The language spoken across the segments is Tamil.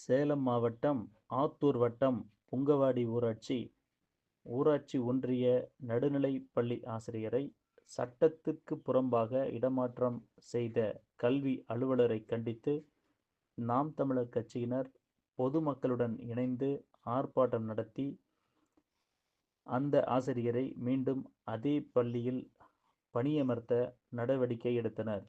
சேலம் மாவட்டம் ஆத்தூர் வட்டம் புங்கவாடி ஊராட்சி ஊராட்சி ஒன்றிய நடுநிலை பள்ளி ஆசிரியரை சட்டத்துக்கு புறம்பாக இடமாற்றம் செய்த கல்வி அலுவலரை கண்டித்து நாம் தமிழர் கட்சியினர் பொதுமக்களுடன் இணைந்து ஆர்ப்பாட்டம் நடத்தி அந்த ஆசிரியரை மீண்டும் அதே பள்ளியில் பணியமர்த்த நடவடிக்கை எடுத்தனர்.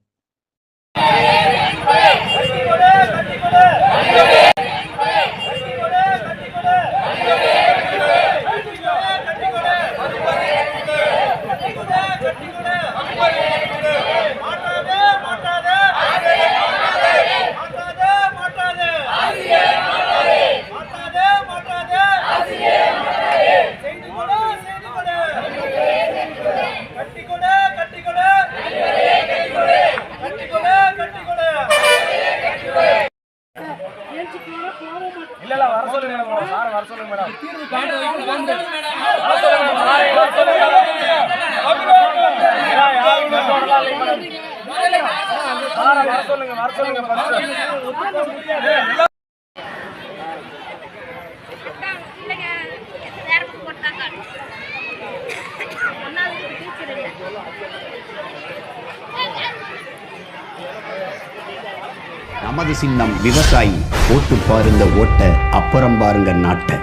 இல்ல இல்ல வர சொல்லுங்க மேடம் சார் வர சொல்லுங்க மேடம் வர சொல்லுங்க வர சொல்லுங்க யாருமே சொல்லலாம் இல்லை மேடம் சார் வர சொல்லுங்க வர சொல்லுங்க first. இல்லைங்க நேரத்துக்கு போட்டாங்க ஒன்றாவது டீச்சர் இல்லை நமது சின்னம் விவசாயி. ஓட்டு பாருங்க ஓட்ட அப்புறம் பாருங்க நாட்டை.